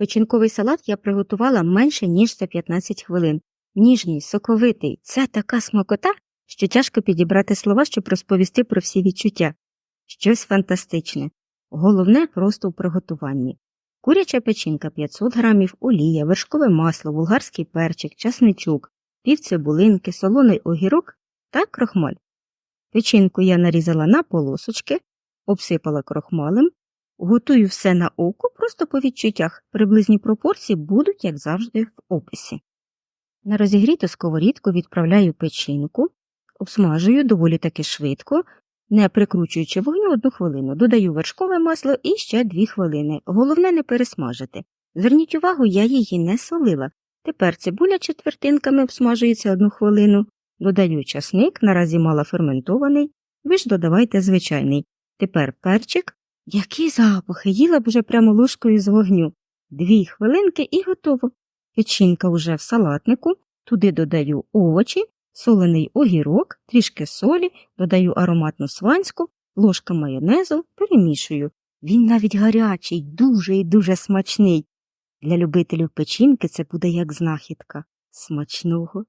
Печінковий салат я приготувала менше, ніж за 15 хвилин. Ніжний, соковитий, це така смакота, що тяжко підібрати слова, щоб розповісти про всі відчуття. Щось фантастичне. Головне просто у приготуванні. Куряча печінка 500 грамів, олія, вершкове масло, булгарський перчик, часничок, пів цибулинки, солоний огірок та крохмаль. Печінку я нарізала на полосочки, обсипала крохмалем, готую все на око, просто по відчуттях. Приблизні пропорції будуть, як завжди, в описі. На розігріту сковорідку відправляю печінку, обсмажую доволі таки швидко, не прикручуючи вогню одну хвилину, додаю вершкове масло і ще дві хвилини. Головне не пересмажити. Зверніть увагу, я її не солила. Тепер цибуля четвертинками обсмажується одну хвилину, додаю часник, наразі малоферментований, ви ж додавайте звичайний. Тепер перчик. Які запахи, їла б уже прямо ложкою з вогню. Дві хвилинки і готово. Печінка уже в салатнику, туди додаю овочі, солений огірок, трішки солі, додаю ароматну сванську, ложка майонезу, перемішую. Він навіть гарячий, дуже і дуже смачний. Для любителів печінки це буде як знахідка. Смачного.